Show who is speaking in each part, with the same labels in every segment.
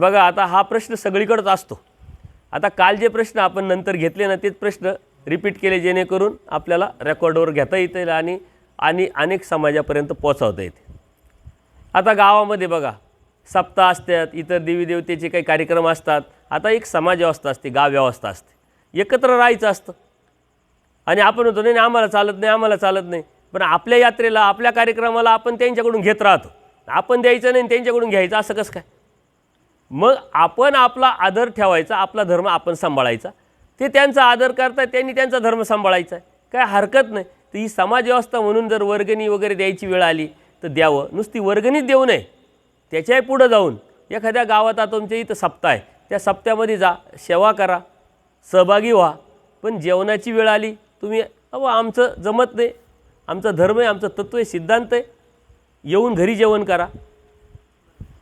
Speaker 1: बघा आता हा प्रश्न सगळीकडंच असतो. आता काल जे प्रश्न आपण नंतर घेतले ना तेच प्रश्न रिपीट केले जेणेकरून आपल्याला रेकॉर्डवर घेता येतील आणि आणि अनेक समाजापर्यंत पोचवता येते. आता गावामध्ये बघा सप्ताह असतात इतर देवी देवतेचे काही कार्यक्रम असतात. आता एक समाज व्यवस्था असते गाव व्यवस्था असते. एकत्र राहायचं असतं. आणि आपण होतो नाही आम्हाला चालत नाही आम्हाला चालत नाही. पण आपल्या यात्रेला आपल्या कार्यक्रमाला आपण त्यांच्याकडून घेत राहतो. आपण द्यायचं नाही त्यांच्याकडून घ्यायचं असं कसं काय? मग आपण आपला आदर ठेवायचा आपला धर्म आपण सांभाळायचा. ते त्यांचा आदर करतात त्यांनी त्यांचा धर्म सांभाळायचा आहे. काय हरकत नाही. तर ही समाजव्यवस्था म्हणून जर वर्गणी वगैरे द्यायची वेळ आली तर द्यावं. नुसती वर्गणीच देऊ नये. त्याच्याही पुढं जाऊन एखाद्या गावात आता तुमच्या इथं सप्ताह आहे. त्या सप्त्यामध्ये जा सेवा करा सहभागी व्हा. पण जेवणाची वेळ आली तुम्ही अहो आमचं जमत नाही. आमचा धर्म आहे आमचं तत्व आहे सिद्धांत आहे. येऊन घरी जेवण करा.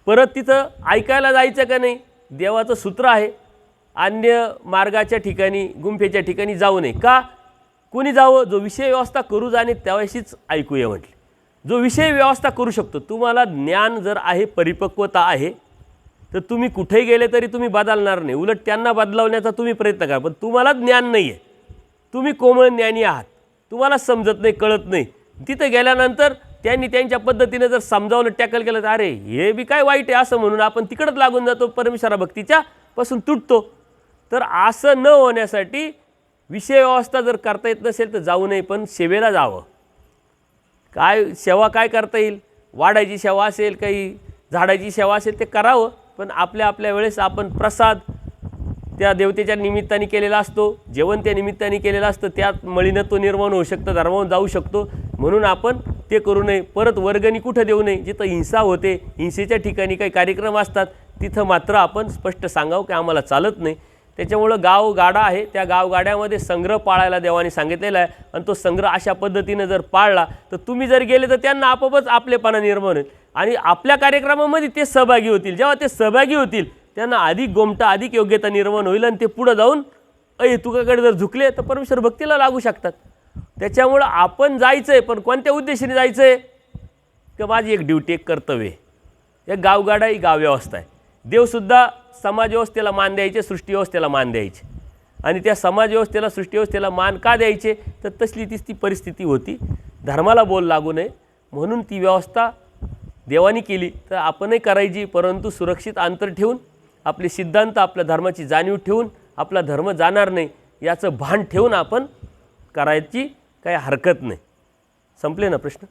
Speaker 1: परत तिथं ऐकायला जायचं का नाही? देवाचं सूत्र आहे. अन्य मार्गाच्या ठिकाणी गुंफेच्या ठिकाणी जाऊ नये. का? कोणी जावं? जो विषय व्यवस्था करू जाणे त्यावेळेशीच ऐकूया म्हटले. जो विषय व्यवस्था करू शकतो तुम्हाला ज्ञान जर आहे परिपक्वता आहे तर तुम्ही कुठेही गेले तरी तुम्ही बदलणार नाही. उलट त्यांना बदलवण्याचा तुम्ही प्रयत्न करा पण तुम्हाला ज्ञान नाही आहे तुम्ही कोमळ ज्ञानी आहात. तुम्हाला समजत नाही कळत नाही. तिथं गेल्यानंतर त्यांनी त्यांच्या पद्धतीनं जर समजावलं टॅकल केलं तर अरे हे बी काय वाईट आहे असं म्हणून आपण तिकडंच लागून जातो परमेश्वरा भक्तीच्या पासून तुटतो. तर असं न होण्यासाठी विषय व्यवस्था जर करता येत नसेल तर जाऊ नये पण सेवेला जावं. काय सेवा काय करता येईल? वाढायची सेवा असेल काही झाडाची सेवा असेल ते करावं पण आपल्या आपल्या वेळेस आपण प्रसाद त्या देवतेच्या निमित्ताने केलेला असतो जेवण त्या निमित्ताने केलेलं असतं त्यात मळीनं तो निर्माण होऊ शकतं धर्मावून जाऊ शकतो. म्हणून आपण ते करू नये परत वर्गणी कुठं देऊ नये? जिथं हिंसा होते हिंसेच्या ठिकाणी काही कार्यक्रम असतात तिथं मात्र आपण स्पष्ट सांगावं की आम्हाला चालत नाही. त्याच्यामुळं गाव गाडा आहे. त्या गावगाड्यामध्ये संग्रह पाळायला देवाने सांगितलेला आहे. आणि तो संग्रह अशा पद्धतीनं जर पाळला तर तुम्ही जर गेले तर त्यांना आपोआपच आपलेपणा निर्माण होईल. आणि आपल्या कार्यक्रमामध्ये ते सहभागी होतील. जेव्हा ते सहभागी होतील त्यांना अधिक गोमटा अधिक योग्यता निर्माण होईल आणि ते पुढं जाऊन अय तुकाकडे जर झुकले तर परमेश्वर भक्तीला लागू शकतात. त्याच्यामुळं आपण जायचं आहे पण कोणत्या उद्देशाने जायचं आहे तर माझी एक ड्युटी एक कर्तव्य आहे. एक गावगाडा ही गावव्यवस्था आहे. देवसुद्धा समाजव्यवस्थेला मान द्यायचे सृष्टीव्यवस्थेला मान द्यायचे. आणि त्या समाजव्यवस्थेला सृष्टीव्यवस्थेला सृष्टी मान का द्यायचे? तर तसली तीच ती परिस्थिती होती. धर्माला बोल लागू नये. म्हणून ती व्यवस्था देवानी केली. तर आपणही करायची परंतु सुरक्षित अंतर ठेवून आपले सिद्धांत आपल्या धर्माची जाणीव ठेवून आपला धर्म जाणार नाही याचं भान ठेवून आपण करायची काही हरकत नाही. संपले ना प्रश्न?